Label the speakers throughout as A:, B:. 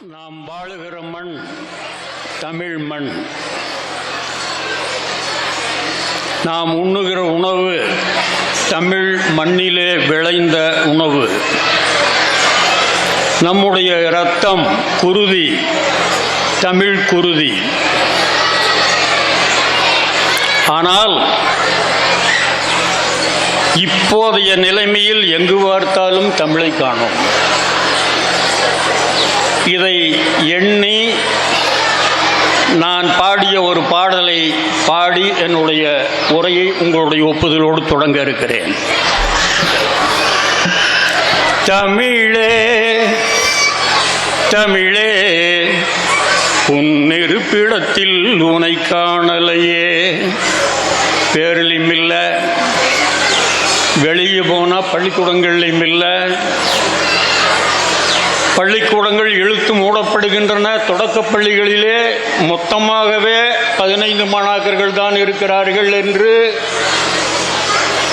A: நாம் வாழுகிற மண் தமிழ் மண். நாம் உண்ணுகிற உணவு தமிழ் மண்ணிலே விளைந்த உணவு. நம்முடைய இரத்தம் குருதி தமிழ் குருதி. ஆனால் இப்போதைய நிலைமையில் எங்கு பார்த்தாலும் தமிழை காணோம். இதை எண்ணி நான் பாடிய ஒரு பாடலை பாடி என்னுடைய உரையை உங்களுடைய ஒப்புதலோடு தொடங்க இருக்கிறேன். தமிழே தமிழே உன்னிருப்பிடத்தில் உனை காணலையே. பேரலையும் இல்லை வெளியே போனால் பள்ளிக்கூடங்கள்லையும் இல்லை. பள்ளிக்கூடங்கள் இழுத்து மூடப்படுகின்றன. தொடக்க பள்ளிகளிலே மொத்தமாகவே பதினைந்து மாணாக்கர்கள் தான் இருக்கிறார்கள் என்று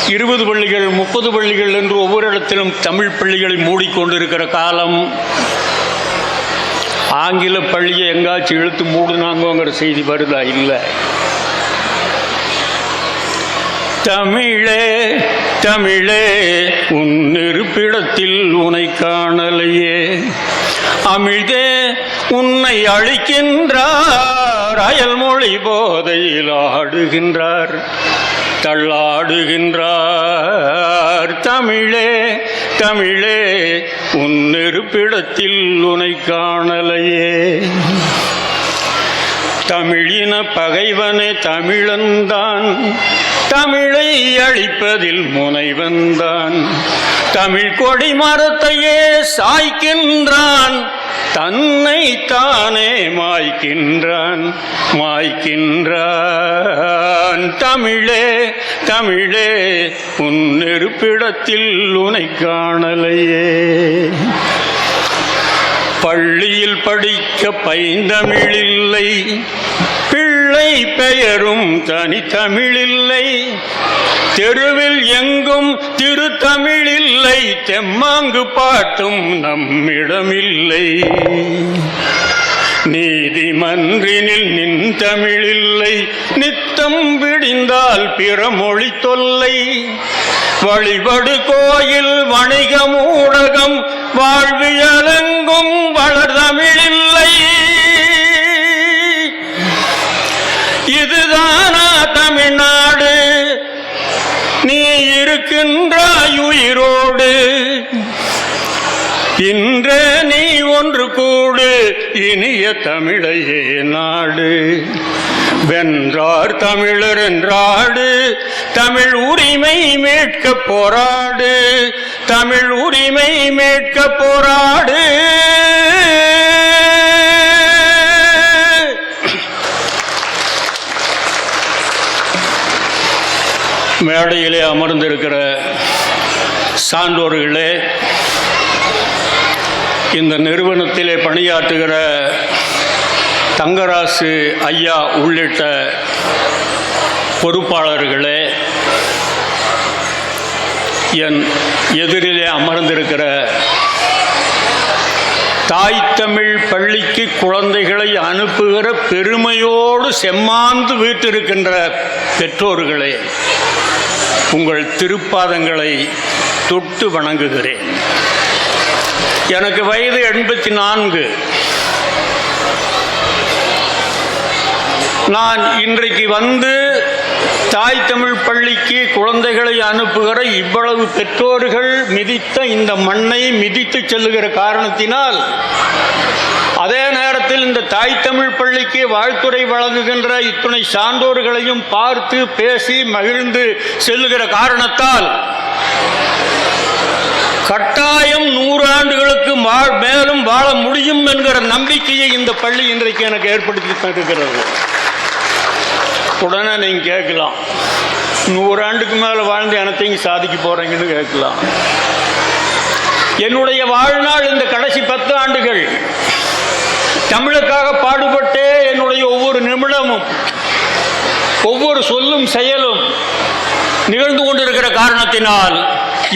A: இருபது பள்ளிகள் முப்பது பள்ளிகள் என்று ஒவ்வொரு இடத்திலும் தமிழ் பள்ளிகளை மூடிக்கொண்டிருக்கிற காலம். ஆங்கில பள்ளியை எங்காச்சும் இழுத்து மூடுனாங்கங்கிற செய்தி வருதா? இல்லை. தமிழே தமிழே உன் இருப்பிடத்தில் உனை காணலையே. அமிழ்தே உன்னை அழிக்கின்றார் அயல் மொழி போதையில் ஆடுகின்றார் தள்ளாடுகின்றார். தமிழே தமிழே உன் இருப்பிடத்தில் உனை காணலையே. தமிழின பகைவனே தமிழன்தான் தமிழை அழிப்பதில் முனைவந்தான் தமிழ் கொடி மரத்தையே சாய்க்கின்றான். தன்னை தானே மாய்க்கின்றான். மாய்க்கின்றான். தமிழே தமிழே உன் நெருப்பிடத்தில் உனை காணலையே. பள்ளியில் படிக்க பைந்தமிழில்லை பிள்ளை பெயரும் தனித்தமிழில்லை. தெருவில் எங்கும் திருத்தமிழில்லை. தெம்மாங்கு பாட்டும் நம்மிடமில்லை. நீதிமன்றினில் நின் தமிழில்லை நித்தம் விடிந்தால் பிற மொழி தொல்லை. வழிபடு கோயில் வணிகம் ஊடகம் வாழ்வியலெங்கும் வளர்தமிழில்லை. இருக்கின்றாயுயிரோடு இன்று நீ ஒன்று கூடு இனிய தமிழையே நாடு. வென்றார் தமிழர் என்றாடு தமிழ் உரிமை மீட்க போராடு தமிழ் உரிமை மீட்க போராடு. மேடையிலே அமர்ந்திருக்கிற சான்றோர்களே இந்த நிறுவனத்திலே பணியாற்றுகிற தங்கராசு ஐயா உள்ளிட்ட பொறுப்பாளர்களே என் எதிரிலே அமர்ந்திருக்கிற தாய் தமிழ் பள்ளிக்கு குழந்தைகளை அனுப்புகிற பெருமையோடு செம்மாந்து வீட்டிருக்கின்ற பெற்றோர்களே உங்கள் திருப்பாதங்களை தொட்டு வணங்குகிறேன். எனக்கு வயது எண்பத்தி நான்கு நான் இன்றைக்கு வந்து தாய் தமிழ் பள்ளிக்கு குழந்தைகளை அனுப்புகிற இவ்வளவு பெற்றோர்கள் மிதித்த இந்த மண்ணை மிதித்து செல்லுகிற காரணத்தினால் நேரத்தில் இந்த தாய் தமிழ் பள்ளிக்கு வாழ்த்துறை வழங்குகின்ற இத்துணை சான்றோர்களையும் பார்த்து பேசி மகிழ்ந்து செல்லுகிற காரணத்தால் கட்டாயம் நூறு ஆண்டுகளுக்கு மேலும் வாழ முடியும் என்கிற நம்பிக்கையை இந்த பள்ளி இன்றைக்கு எனக்கு ஏற்படுத்தி தருகிறது. உடனே நீங்கள் கேட்கலாம். நூறு ஆண்டுக்கு மேல வாழ்ந்து எனத்தையும் சாதிக்க போறீங்கன்னு கேட்கலாம். என்னுடைய வாழ்நாள் இந்த கடைசி பத்து ஆண்டுகள் தமிழுக்காக பாடுபட்டே என்னுடைய ஒவ்வொரு நிமிடமும் ஒவ்வொரு சொல்லும் செயலும் நிகழ்ந்து கொண்டிருக்கிற காரணத்தினால்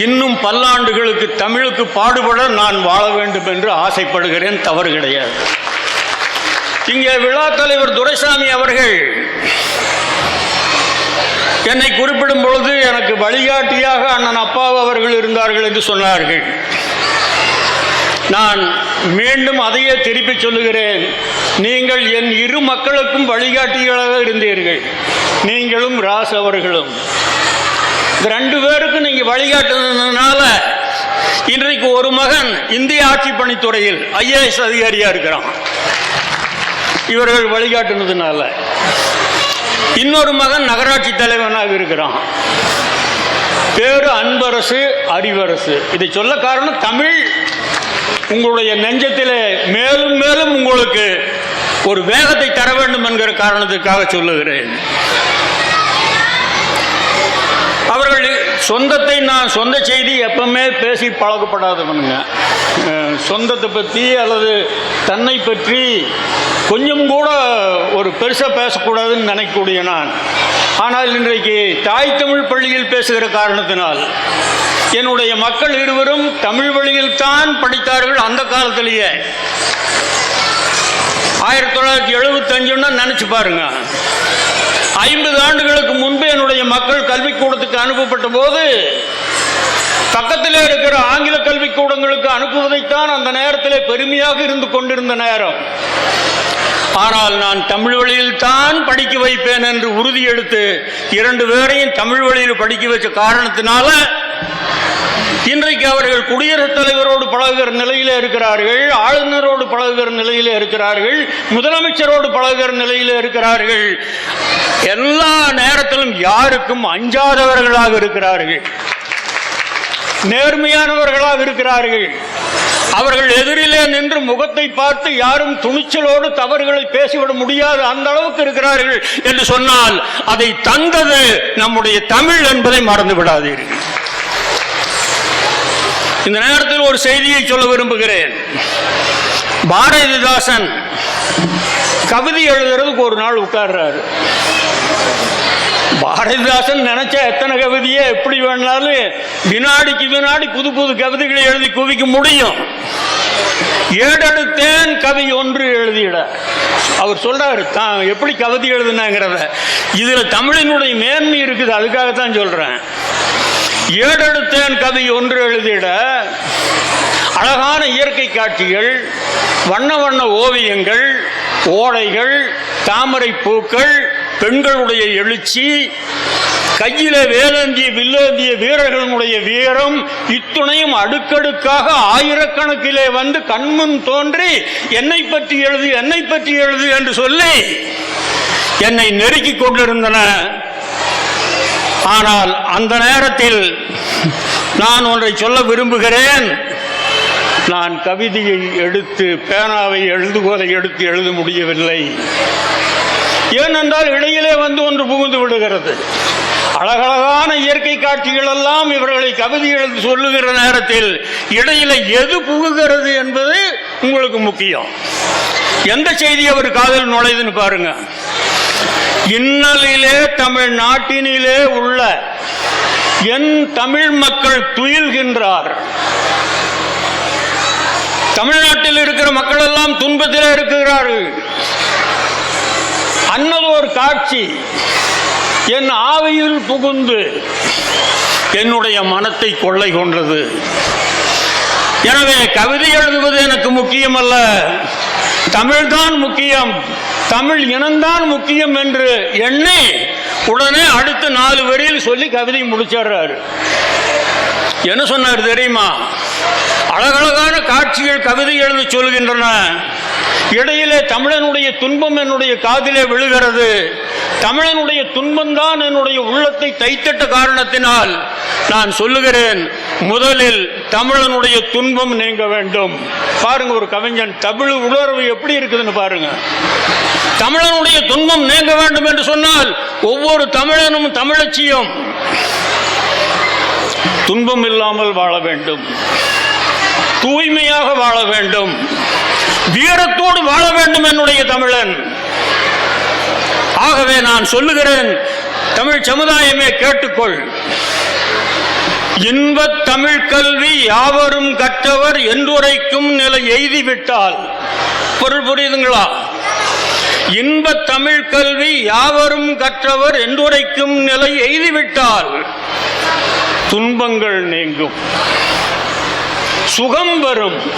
A: இன்னும் பல்லாண்டுகளுக்கு தமிழுக்கு பாடுபட நான் வாழ வேண்டும் என்று ஆசைப்படுகிறேன் தவறு கிடையாது. இங்கே விழா தலைவர் துரைசாமி அவர்கள் என்னை குறிப்பிடும் பொழுது எனக்கு வழிகாட்டியாக அண்ணன் அப்பாவு அவர்கள் இருந்தார்கள் என்று சொன்னார்கள். நான் மீண்டும் அதையே திருப்பி சொல்லுகிறேன். நீங்கள் என் இரு மக்களுக்கும் வழிகாட்டிகளாக இருந்தீர்கள். நீங்களும் ராஸ் அவர்களும். இந்த ரெண்டு பேருக்கும் நீங்கள் வழிகாட்டுனதுனால இன்றைக்கு ஒரு மகன் இந்திய ஆட்சி பணித்துறையில் ஐஏஎஸ் அதிகாரியாக இருக்கிறான். இவர்கள் வழிகாட்டுனதுனால. இன்னொரு மகன் நகராட்சி தலைவனாக இருக்கிறான். பேரு அன்பரசு அறிவரசு இதை சொல்ல காரணம் தமிழ் உங்களுடைய நெஞ்சத்திலே மேலும் மேலும் உங்களுக்கு ஒரு வேகத்தை தர வேண்டும் என்கிற காரணத்துக்காக சொல்லுகிறேன். அவர்கள் சொந்தத்தை நான் சொந்த செய்தி எப்பவுமே பேசி பழக்கப்படாதவனுங்க சொந்தத்தை பற்றி அல்லது தன்னை பற்றி கொஞ்சம் கூட ஒரு பெருசாக பேசக்கூடாதுன்னு நினைக்கக்கூடிய நான். ஆனால் இன்றைக்கு தாய் தமிழ் பள்ளியில் பேசுகிற காரணத்தினால் என்னுடைய மக்கள் இருவரும் தமிழ் வழியில் தான் படித்தார்கள் அந்த காலத்திலேயே. ஆயிரத்தி தொள்ளாயிரத்தி எழுபத்தஞ்சுன்னா நினைச்சு பாருங்க. ஐம்பது ஆண்டுகளுக்கு முன்பு என்னுடைய மக்கள் கல்விக்கூடத்துக்கு அனுப்பப்பட்ட போது பக்கத்தில் இருக்கிற ஆங்கில கல்விக்கூடங்களுக்கு அனுப்புவதைத்தான் அந்த நேரத்தில் பெருமையாக இருந்து கொண்டிருந்த நேரம். ஆனால் நான் தமிழ் வழியில் தான் படிக்க வைப்பேன் என்று உறுதி எடுத்து இரண்டு பேரையும் தமிழ் வழியில் படிக்க வச்ச காரணத்தினால இன்றைக்கு அவர்கள் குடியரசுத் தலைவரோடு பழகுகிற நிலையிலே இருக்கிறார்கள் ஆளுநரோடு பழகுகிற நிலையிலே இருக்கிறார்கள் முதலமைச்சரோடு பழகுகிற நிலையிலே இருக்கிறார்கள். எல்லா நேரத்திலும் யாருக்கும் அஞ்சாதவர்களாக இருக்கிறார்கள். நேர்மையானவர்களாக இருக்கிறார்கள். அவர்கள் எதிரிலே நின்று முகத்தை பார்த்து யாரும் துணிச்சலோடு தவறுகளை பேசிவிட முடியாது அந்த அளவுக்கு இருக்கிறார்கள் என்று சொன்னால் அதை தந்தது நம்முடைய தமிழ் என்பதை மறந்து விடாதீர்கள். இந்த நேரத்தில் ஒரு செய்தியை சொல்ல விரும்புகிறேன். பாரதிதாசன் கவிதை எழுதுறதுக்கு ஒரு நாள் உட்கார்றாரு. பாரதிதாசன் நினைச்ச எத்தனை கவிதையே எப்படி வேணாலும் வினாடிக்கு வினாடி புது புது கவிதைகளை எழுதி குவிக்க முடியும். ஏடெடுத்தேன் கவி ஒன்று எழுதிட. அவர் சொல்றாரு தான் எப்படி கவிதை எழுதுனாங்கிறத. இதுல தமிழினுடைய மேன்மை இருக்குது அதுக்காகத்தான் சொல்றேன். ஏடெடுத்தேன் கதை ஒன்று எழுதிட. அழகான இயற்கை காட்சிகள் வண்ண வண்ண ஓவியங்கள் ஓடைகள் தாமரை பூக்கள் பெண்களுடைய எழுச்சி கையில வேலேந்திய வில்லேந்திய வீரர்களுடைய வீரம் இத்துணையும் அடுக்கடுக்காக ஆயிரக்கணக்கிலே வந்து கண்முன் தோன்றி என்னை பற்றி எழுது என்னை பற்றி எழுது என்று சொல்லி என்னை நெருக்கிக் கொண்டிருந்தன. ஆனால் அந்த நேரத்தில் நான் ஒன்றை சொல்ல விரும்புகிறேன். நான் கவிதையை எடுத்து பேனாவை எழுதுகோலை எடுத்து எழுத முடியவில்லை. ஏனென்றால் இடையிலே வந்து ஒன்று புகுந்து விடுகிறது. அழகழகான இயற்கை காட்சிகள் எல்லாம் இவர்களை கவிதை எழுதி சொல்லுகிற நேரத்தில் இடையில எது புகுகிறது என்பது உங்களுக்கு முக்கியம். எந்த செய்தி அவர் காதல் நுழையுதுன்னு பாருங்க. இன்னலிலே தமிழ்நாட்டினிலே உள்ள என் தமிழ் மக்கள் துயில்கின்றார். தமிழ்நாட்டில் இருக்கிற மக்கள் எல்லாம் துன்பத்தில் இருக்கிறார்கள். அன்னதோர் காட்சி என் ஆவியில் புகுந்து என்னுடைய மனத்தை கொள்ளை கொண்டது எனவே கவிதை எழுதுவது எனக்கு முக்கியமல்ல. தமிழ்தான் முக்கியம். தமிழ் இனம்தான் முக்கியம் என்று எண்ணி உடனே அடுத்த நாலு வரியில் சொல்லி கவிதை முடிச்சிடுறாரு. என்ன சொன்னார் தெரியுமா? அழகழகான காட்சிகள் கவிதை எழுதி சொல்கின்றன. இடையிலே தமிழனுடைய துன்பம் என்னுடைய காதிலே விழுகிறது. தமிழனுடைய துன்பம்தான் என்னுடைய உள்ளத்தை தைத்தட்ட காரணத்தினால் நான் சொல்லுகிறேன் முதலில் தமிழனுடைய துன்பம் நீங்க வேண்டும். பாருங்க ஒரு கவிஞன் தமிழ் உணர்வு எப்படி இருக்குதுன்னு பாருங்க. தமிழனுடைய துன்பம் நீங்க வேண்டும் என்று சொன்னால் ஒவ்வொரு தமிழனும் தமிழச்சியம். துன்பம் இல்லாமல் வாழ வேண்டும். தூய்மையாக வாழ வேண்டும். வீரத்தோடு வாழ வேண்டும் என்னுடைய தமிழன். ஆகவே நான் சொல்லுகிறேன் தமிழ் சமுதாயமே கேட்டுக்கொள். இன்பத் தமிழ் கல்வி யாவரும் கற்றவர் என்றுரைக்கும் நிலை எய்திவிட்டால். பொருள் புரியுதுங்களா? இன்ப தமிழ் கல்வி யாவரும் கற்றவர் என்றுரைக்கும் நிலை எய்திவிட்டால் துன்பங்கள் நீங்கும். சுகம் வரும்.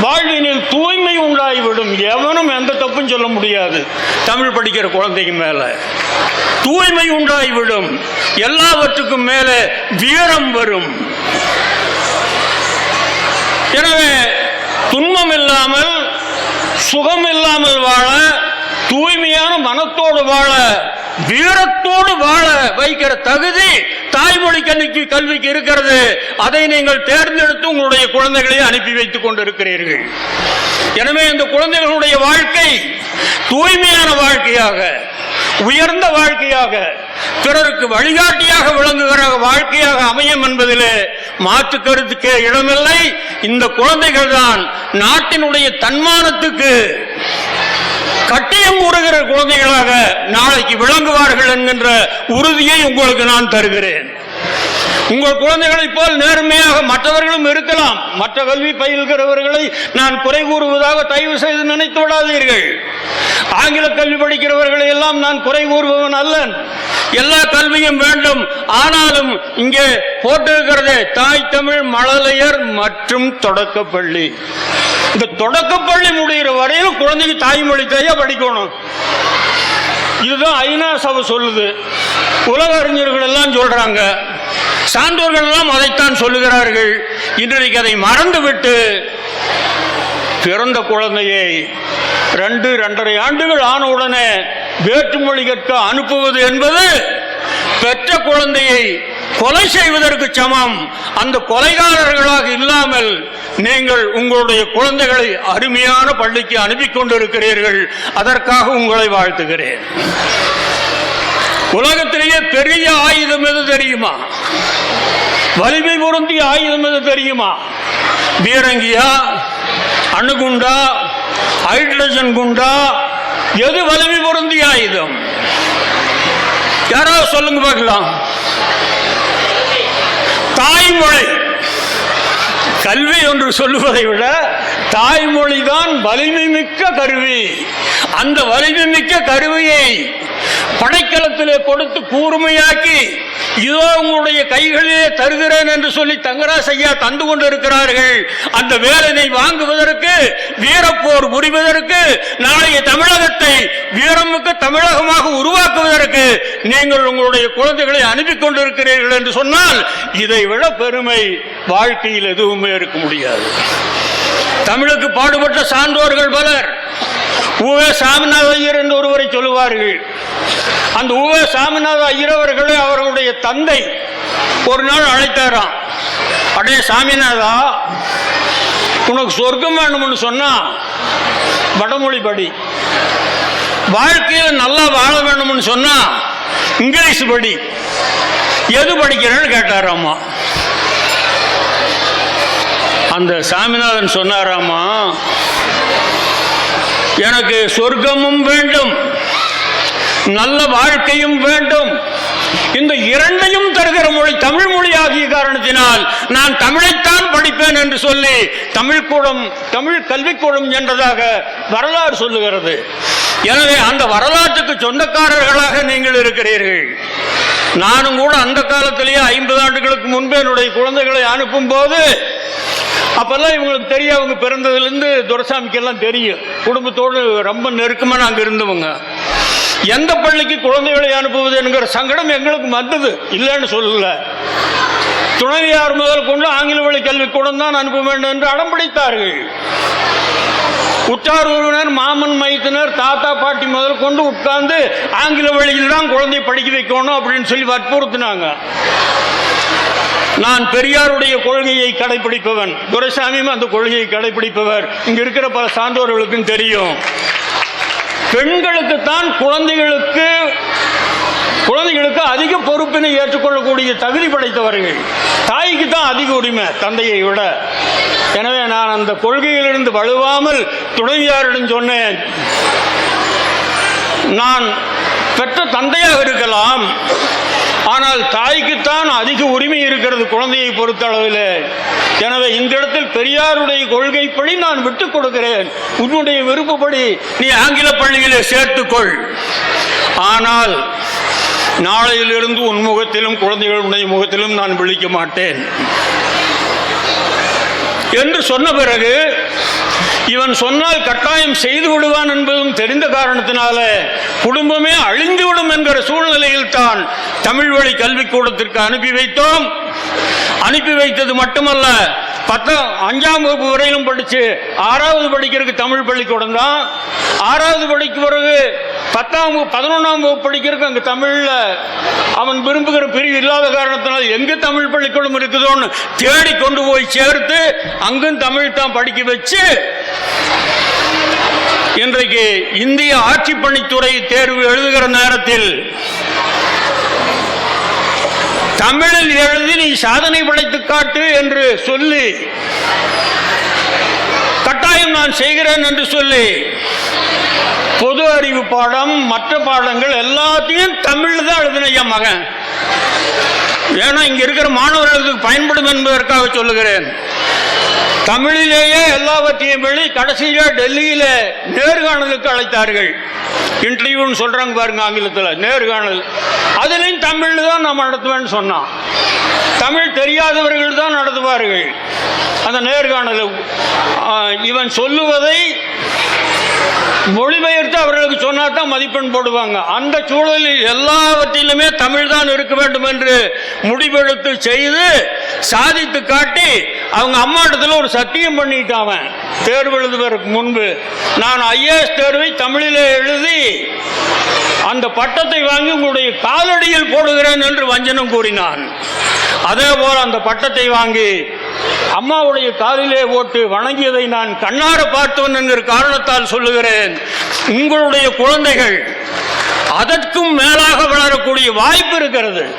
A: வாழ்வினில் தூய்மை உண்டாகிவிடும் எவனும் எந்த தப்பும் சொல்ல முடியாது. தமிழ் படிக்கிற குழந்தைக்கு மேல. தூய்மை உண்டாகிவிடும் எல்லாவற்றுக்கும் மேலே வீரம் வரும். எனவே துன்பம் இல்லாமல் சுகம் இல்லாமல் வாழ தூய்மையான மனத்தோடு வாழ வீரத்தோடு வாழ வைக்கிற தகுதி தாய்மொழி கல்விக்கு கல்விக்கு இருக்கிறது. அதை நீங்கள் தேர்ந்தெடுத்து உங்களுடைய குழந்தைகளை அனுப்பி வைத்துக் கொண்டிருக்கிறீர்கள். எனவே இந்த குழந்தைகளுடைய வாழ்க்கை தூய்மையான வாழ்க்கையாக உயர்ந்த வாழ்க்கையாக பிறருக்கு வழிகாட்டியாக விளங்குகிற வாழ்க்கையாக அமையும் என்பதிலே மாற்று கருத்துக்கு இடமில்லை. இந்த குழந்தைகள் தான் நாட்டினுடைய தன்மானத்துக்கு கட்டியம் கூறுகிற குழந்தைகளாக நாளைக்கு விளங்குவார்கள் என்கின்ற உறுதியை உங்களுக்கு நான் தருகிறேன். உங்கள் குழந்தைகளைப் போல் நேர்மையாக மற்றவர்களும் இருக்கலாம். மற்ற கல்வி பயில்கிறவர்களை நான் குறை கூறுவதாக தயவு செய்து நினைத்து விடாதீர்கள். ஆங்கில கல்வி படிக்கிறவர்களை எல்லாம் நான் குறை கூறுபவன் அல்லன். எல்லா கல்வியும் வேண்டும். ஆனாலும் இங்கே போட்டிருக்கிறது தாய் தமிழ் மழலையர் மற்றும் தொடக்கப்பள்ளி. இந்த தொடக்கப்பள்ளி முடிகிற வரையும் குழந்தைக்கு தாய்மொழி தாயா படிக்கணும். இதுதான் ஐநா சபை சொல்லுது. உலக அறிஞர்கள் எல்லாம் சொல்றாங்க. சான்றோர்கள் எல்லாம் அதைத்தான் சொல்லுகிறார்கள். இன்றைக்கு அதை மறந்துவிட்டு பிறந்த குழந்தையை ரெண்டு ரெண்டரை ஆண்டுகள் ஆன உடனே வேற்றுமொழி கற்க அனுப்புவது என்பது பெற்ற குழந்தையை கொலை செய்வதற்கு சமம். அந்த கொலைகாரர்களாக இல்லாமல் நீங்கள் உங்களுடைய குழந்தைகளை அருமையான பள்ளிக்கு அனுப்பி கொண்டிருக்கிறீர்கள். அதற்காக உங்களை வாழ்த்துகிறேன். உலகத்திலேயே பெரிய ஆயுதம் எது தெரியுமா? வலிமை பொருந்திய ஆயுதம் எது தெரியுமா? பீரங்கியா அணுகுண்டா ஹைட்ரஜன் குண்டா எது வலிமை பொருந்திய ஆயுதம் யாராவது சொல்லுங்க பார்க்கலாம். தாய்மொழி. கல்வி என்று சொல்லுவதை விட தாய்மொழி தான் வலிமை மிக்க கருவி. அந்த வலிமை மிக்க கருவியை படைக்கலத்திலே கொடுத்து கூர்மையாக்கி இதோ உங்களுடைய கைகளிலே தருகிறேன் என்று சொல்லி தங்கராஜ் ஐயா தந்து கொண்டிருக்கிறார்கள். அந்த வேலனை வாங்குவதற்கு வீரப்போர் புரிவதற்கு நாளைய தமிழகத்தை வீரமிக்க தமிழகமாக உருவாக்குவதற்கு நீங்கள் உங்களுடைய குழந்தைகளை அனுப்பி கொண்டிருக்கிறீர்கள் என்று சொன்னால் இதை விட பெருமை வாழ்க்கையில் எதுவுமே இருக்க முடியாது. தமிழுக்கு பாடுபட்ட சான்றோர்கள் பலர். உவே சாமிநாத ஐயர் என்று ஒருவரை சொல்லுவார்கள். அந்த உவ சாமிநாத ஐயர் அவர்களுடைய தந்தை ஒரு நாள் அழைத்தாராம். அடே சாமிநாதா உனக்கு சொர்க்கம் வேணும்னு சொன்னா வடமொழி படி வாழ்க்கையில் நல்லா வாழ வேணும்னு சொன்னா இங்கிலீஷ் படி எது படிக்கிறேன்னு கேட்டாராமா. அந்த சாமிநாதன் சொன்னாராமா எனக்கு சொர்க்கமும் வேண்டும். நல்ல வாழ்க்கையும் வேண்டும். இந்த இரண்டையும் தருகிற மொழி தமிழ் மொழி ஆகிய காரணத்தினால் நான் தமிழைத்தான் படிப்பேன் என்று சொல்லி தமிழ் கூடம் தமிழ் கல்விக்கூடம் என்றதாக வரலாறு சொல்லுகிறது. எனவே அந்த வரலாற்றுக்கு சொந்தக்காரர்களாக நீங்கள் இருக்கிறீர்கள். நானும் கூட அந்த காலத்திலேயே ஐம்பது ஆண்டுகளுக்கு முன்பே என்னுடைய குழந்தைகளை அனுப்பும் போது அப்பெல்லாம் இவங்களுக்கு தெரியும் அவங்க பிறந்ததுலேருந்து துரசாமிக்கெல்லாம் தெரியும். குடும்பத்தோடு ரொம்ப நெருக்கமாக நாங்கள் இருந்தவங்க. எந்த பள்ளிக்கு குழந்தைகளை அனுப்புவது என்கிற சங்கடம் எங்களுக்கு வந்தது. இல்லைன்னு சொல்லல. துணைவியார் முதல் கொண்டு ஆங்கில வழி கல்விக்கூடம் தான் அனுப்ப வேண்டும் என்று அடம் பிடித்தார்கள் உற்றார் உறவினர் மாமன் மைத்தினர் தாத்தா பாட்டி முதல் கொண்டு உட்கார்ந்து ஆங்கில வழியில் தான் குழந்தை படிக்க வைக்கணும் அப்படின்னு சொல்லி வற்புறுத்தினாங்க. நான் பெரியாருடைய கொள்கையை கடைபிடிப்பவன். துரைசாமியும் அந்த கொள்கையை கடைபிடிப்பவர். இங்க இருக்கிற பல சான்றோர்களுக்கும் தெரியும். பெண்களுக்கு தான் குழந்தைகளுக்கு குழந்தைகளுக்கு அதிக பொறுப்பினை ஏற்றுக்கொள்ளக்கூடிய தகுதி படைத்தவர்கள். தாய்க்கு தான் அதிக உரிமை தந்தையை விட. எனவே நான் அந்த கொள்கையிலிருந்து வலுவாமல் துணைவியாரிடம் சொன்னேன். நான் பெற்ற தந்தையாக இருக்கலாம். ஆனால் தாய்க்குத்தான் அதிக உரிமை இருக்கிறது குழந்தையை பொறுத்த அளவில் எனவே இந்த இடத்தில் பெரியாருடைய கொள்கைப்படி நான் விட்டுக் கொடுக்கிறேன். உன்னுடைய விருப்பப்படி நீ ஆங்கில பள்ளியிலே சேர்த்துக்கொள். ஆனால் நாளையிலிருந்து உன் முகத்திலும் குழந்தைகளுடைய முகத்திலும் நான் விழிக்க மாட்டேன். என்று சொன்ன பிறகு இவன் சொன்னால் கட்டாயம் செய்து விடுவான் என்பதும் தெரிந்த காரணத்தினால குடும்பமே அழிந்துவிடும் என்கிற சூழ்நிலையில் தான் தமிழ் வழி கல்விக்கூடத்திற்கு அனுப்பி வைத்தோம். அனுப்பி வைத்தது மட்டுமல்ல பத்தாம் அஞ்சாம் வகுப்பு வரையிலும் படிச்சு ஆறாவது படிக்கிறதுக்கு தமிழ் பள்ளிக்கூடம் தான். ஆறாவது படிக்க பிறகு பத்தாம் வகுப்பு பதினொன்றாம் வகுப்பு படிக்கிறதுக்கு அங்கே தமிழில் அவன் விரும்புகிற பிரிவு இல்லாத காரணத்தினால் எங்கே தமிழ் பள்ளிக்கூடம் இருக்குதோன்னு தேடி கொண்டு போய் சேர்த்து அங்கும் தமிழ் தான் படிக்க வச்சு இன்றைக்கு இந்திய ஆட்சிப்பணித்துறை தேர்வு எழுதுகிற நேரத்தில் தமிழில் எழுதி நீ சாதனை படைத்து காட்டு என்று சொல்லி கட்டாயம் நான் செய்கிறேன் என்று சொல்லி பொது அறிவு பாடம் மற்ற பாடங்கள் எல்லாத்தையும் தமிழில் தான் எழுதின மகன். ஏன்னா இங்க இருக்கிற மாணவர்களுக்கு பயன்படும் என்பதற்காக சொல்லுகிறேன். தமிழிலேயே எல்லாவற்றையும் வெளி கடைசியில டெல்லியில நேர்காணலுக்கு அழைத்தார்கள். இன்டர்வியூன்னு சொல்றாங்க பாருங்க ஆங்கிலத்தில் நேர்காணல். அதுலேயும் தமிழில் தான் நான் நடத்துவேன்னு சொன்னான். தமிழ் தெரியாதவர்கள் தான் நடத்துவார்கள். அந்த நேர்காணல் இவன் சொல்லுவதை மொழிபெயர்த்து அவர்களுக்கு சொன்னா தான் மதிப்பெண் போடுவாங்க. அந்த சூழலில் எல்லாவற்றிலுமே தமிழ் தான் இருக்க வேண்டும் என்று முடிவெடுத்து செய்து சாதித்து காட்டி அவங்க அம்மா இடத்துல ஒரு சத்தியம் பண்ணிட்டான் அவன். தேர்வு எழுதுவதற்கு முன்பு. நான் ஐஏஎஸ் தேர்வை தமிழில் எழுதி அந்த பட்டத்தை வாங்கி உங்களுடைய காலடியில் போடுகிறேன் என்று வஞ்சனம் கூறினான். அதே போல அந்த பட்டத்தை வாங்கி அம்மாவுடைய காலிலே போட்டு வணங்கியதை நான் கண்ணார பார்த்தவன் என்கிற காரணத்தால் சொல்லுகிறேன். உங்களுடைய குழந்தைகள் அதற்கும் மேலாக வளரக்கூடிய வாய்ப்பு இருக்கிறது.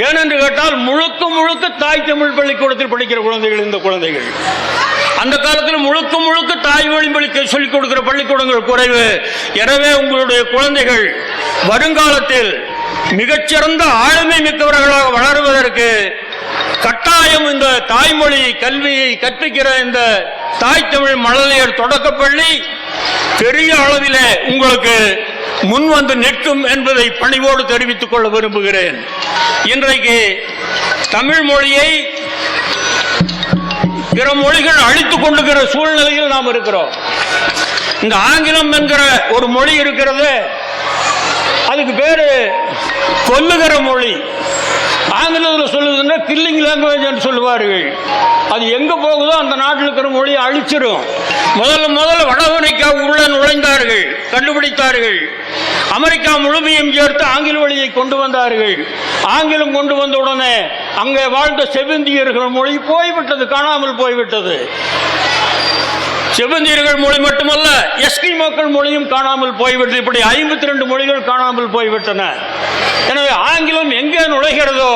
A: ஏனென்று கேட்டால் முழுக்க முழுக்க தாய் தமிழ் பள்ளிக்கூடத்தில் படிக்கிற குழந்தைகள் இந்த குழந்தைகள். அந்த காலத்தில் முழுக்க முழுக்க தாய் வழி பள்ளிக்கு சொல்லிக் கொடுக்கிற பள்ளிக்கூடங்கள் குறைவு. எனவே உங்களுடைய குழந்தைகள் வருங்காலத்தில் மிகச்சிறந்த ஆளுமை மிக்கவர்களாக வளருவதற்கு கட்டாயம் இந்த தாய்மொழி கல்வியை கற்பிக்கிற இந்த தாய் தமிழ் மழலையர் தொடக்கப்பள்ளி பெரிய அளவிலே உங்களுக்கு முன் வந்து நிற்கும் என்பதை பணிவோடு தெரிவித்துக் கொள்ள விரும்புகிறேன். இன்றைக்கு தமிழ் மொழியை பிற மொழிகள் அழித்துக் கொண்டுகிற சூழ்நிலையில் நாம் இருக்கிறோம். இந்த ஆங்கிலம் என்கிற ஒரு மொழி இருக்கிறது. அதுக்கு பேரு கொல்லுகிற மொழி. ஆங்கிலத்தில் சொல்லுதுன்னா கில்லிங் லாங்குவேஜ் என்று சொல்லுவார்கள். அது எங்கே போகுதோ அந்த நாட்டில் இருக்கிற மொழியை அழிச்சிடும் முதல்ல முதல்ல வட உள்ள நுழைந்தார்கள் கண்டுபிடித்தார்கள். அமெரிக்கா முழுமையும் சேர்த்து ஆங்கில வழியை கொண்டு வந்தார்கள். ஆங்கிலம் கொண்டு வந்த உடனே அங்கே வாழ்ந்த செவிந்தியர்கள் மொழி போய்விட்டது காணாமல் போய்விட்டது. செவந்தியர்கள் மொழி மட்டுமல்ல எஸ்கிமோக்கள் மொழியும் காணாமல் போய்விட்டது. இப்படி ஐம்பத்தி ரெண்டு மொழிகள் காணாமல் போய்விட்டன. எனவே ஆங்கிலம் எங்கே நுழைகிறதோ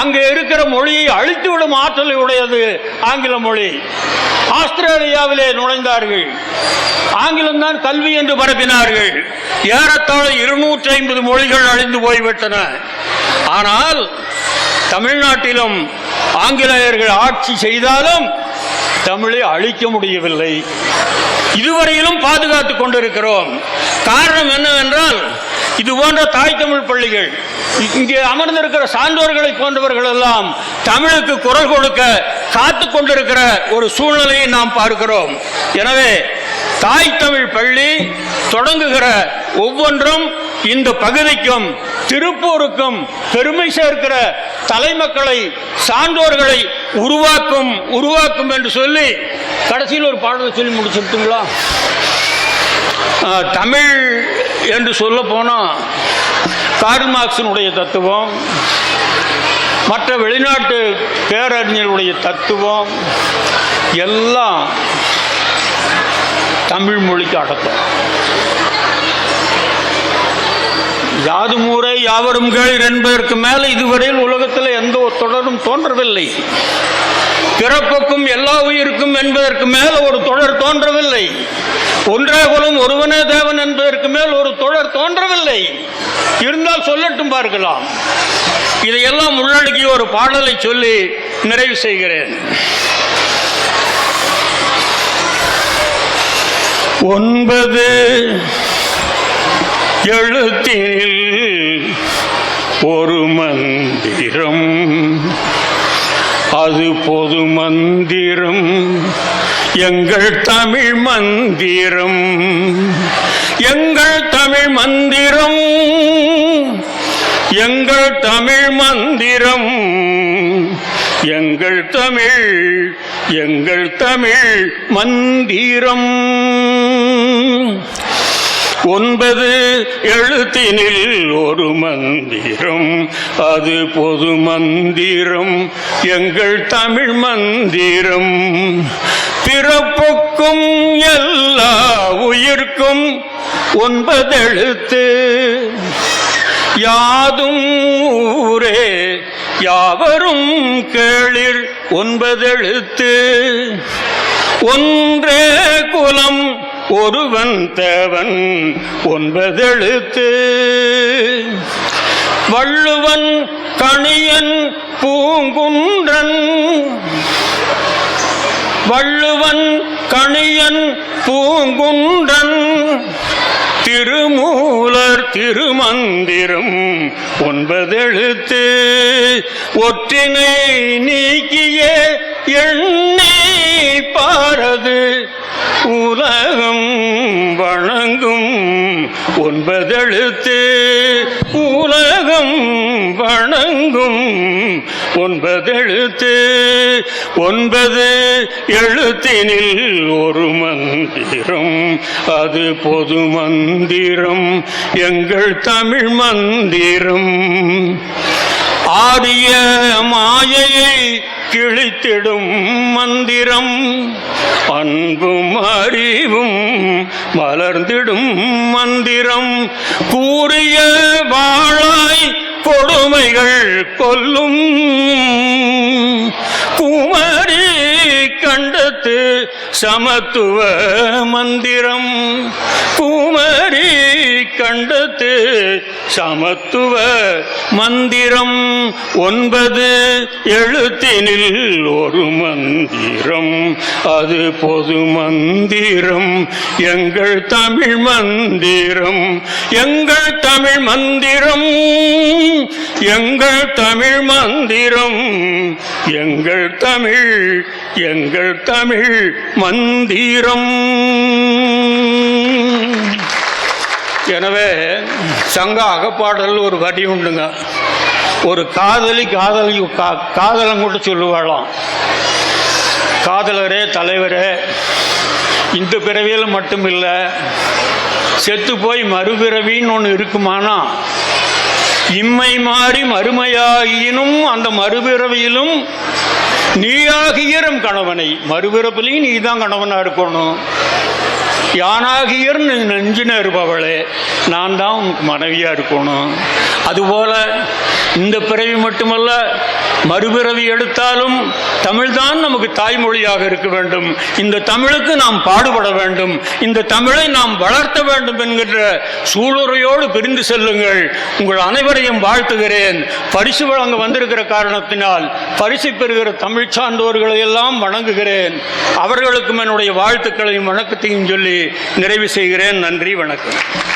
A: அங்கே இருக்கிற மொழியை அழித்துவிடும் ஆற்றலை உடையது ஆங்கில மொழி. ஆஸ்திரேலியாவிலே நுழைந்தார்கள். ஆங்கிலம் தான் கல்வி என்று பரப்பினார்கள். ஏறத்தாழ இருநூற்றி ஐம்பது மொழிகள் அழிந்து போய்விட்டன. ஆனால் தமிழ்நாட்டிலும் ஆங்கிலேயர்கள் ஆட்சி செய்தாலும் தமிழை அழிக்க முடியவில்லை. இதுவரையிலும் பாதுகாத்துக் கொண்டிருக்கிறோம். காரணம் என்னவென்றால் இது போன்ற தாய் தமிழ் பள்ளிகள். இங்கே அமர்ந்திருக்கிற சான்றோர்களை போன்றவர்கள் எல்லாம் தமிழுக்கு குரல் கொடுக்க காத்து கொண்டிருக்கிற ஒரு சூழ்நிலையை நாம் பார்க்கிறோம். எனவே தாய் தமிழ் பள்ளி தொடங்குகிற ஒவ்வொன்றும் இந்த பகுதிக்கும் திருப்பூருக்கும் பெருமை சேர்க்கிற தலைமக்களை சான்றோர்களை உருவாக்கும் உருவாக்கும் என்று சொல்லி கடைசியில் ஒரு பாடலை சொல்லி முடிச்சுட்டுங்களா? தமிழ் என்று சொல்ல போனால் கார்ல் மார்க்சினுடைய தத்துவம் மற்ற வெளிநாட்டு பேரறிஞருடைய தத்துவம் எல்லாம் தமிழ் மொழிக்கு அடக்கம். யாது முறை யாவரும் கேள் என்பதற்கு மேலே இதுவரையில் உலகத்தில் எந்த ஒரு தொடரும் தோன்றவில்லை. பிறப்புக்கும் எல்லா உயிருக்கும் என்பதற்கு மேலே ஒரு தொடர் தோன்றவில்லை. ஒன்றாகலும் ஒருவனே தேவன் என்பதற்கு மேல் ஒரு தொடர் தோன்றவில்லை. இருந்தால் சொல்லட்டும் பார்க்கலாம். இதையெல்லாம் உள்ளடக்கிய ஒரு பாடலை சொல்லி நிறைவு செய்கிறேன். ஒன்பது எழுத்தில் ஒரு மந்திரம் அது பொது மந்திரம். எங்கள் தமிழ் மந்திரம் எங்கள் தமிழ் மந்திரம் எங்கள் தமிழ் மந்திரம் எங்கள் தமிழ் எங்கள் தமிழ் மந்திரம். ஒன்பது எழுத்தினில் ஒரு மந்திரம் அது பொது மந்திரம் எங்கள் தமிழ் மந்திரம். பிறப்புக்கும் எல்லா உயிர்க்கும் ஒன்பதெழுத்து யாதும் ஊரே யாவரும் கேளிர் ஒன்பதெழுத்து ஒன்றே குலம் ஒருவன் தேவன் ஒன்பதெழுத்து. வள்ளுவன் கணியன் பூங்குன்றன். வள்ளுவன் கணியன் பூங்குன்றன். திருமூலர் திருமந்திரம் ஒன்பதெழுத்து. ஒற்றினை நீக்கிய எண்ணெய் பாரது. உலகம் வணங்கும் ஒன்பதெழுத்து. உலகம் வணங்கும் ஒன்பதெழுத்து. ஒன்பது எழுத்தினில் ஒரு மந்திரம் அது பொது மந்திரம் எங்கள் தமிழ் மந்திரம். ஆரிய மாயையை கிழித்திடும் மந்திரம். அன்பும் அறிவும் மலர்ந்திடும் மந்திரம். கூறிய வாழாய் கொடுமைகள் கொல்லும். குமரி கண்டத்து சமத்துவ மந்திரம். குமரி கண்டத்து சமத்துவ மந்திரம். ஒன்பது எழுத்தினில் ஒரு மந்திரம். அது பொது மந்திரம். எங்கள் தமிழ் மந்திரம். எங்கள் தமிழ் மந்திரம். எங்கள் தமிழ் மந்திரம் எங்கள் தமிழ் எங்கள் தமிழ் மந்திரம். எனவே சங்க அகப்பாடல் ஒரு வடி உண்டுங்க. ஒரு காதலி காதலி கா- காதலன் கூட சொல்லுவாளாம். காதலரே தலைவரே இந்த பிறவியில் மட்டும் இல்லை செத்து போய் மறுபிறவின்னு ஒன்று இருக்குமானா? இம்மை மாறி மறுமையாகினும் அந்த மறுபிறவியிலும் நீயாகியரும் கணவனை. மறுபிறப்பிலையும் நீ தான் கணவனாக இருக்கணும். யானாகியர் நெஞ்சின இருப்பவளே நான் தான் உனக்கு மனைவியாக இருக்கணும். அதுபோல இந்த பிறவி மட்டுமல்ல மறுபிறவி எடுத்தாலும் தமிழ்தான் நமக்கு தாய்மொழியாக இருக்க வேண்டும். இந்த தமிழுக்கு நாம் பாடுபட வேண்டும். இந்த தமிழை நாம் வளர்த்த வேண்டும் என்கின்ற சூளுரையோடு பிரிந்து செல்லுங்கள். உங்கள் அனைவரையும் வாழ்த்துகிறேன். பரிசு வழங்க வந்திருக்கிற காரணத்தினால் பரிசு பெறுகிற தமிழ் சான்றோர்களை எல்லாம் வணங்குகிறேன். அவர்களுக்கும் என்னுடைய வாழ்த்துக்களையும் வணக்கத்தையும் சொல்லி நிறைவு செய்கிறேன். நன்றி வணக்கம்.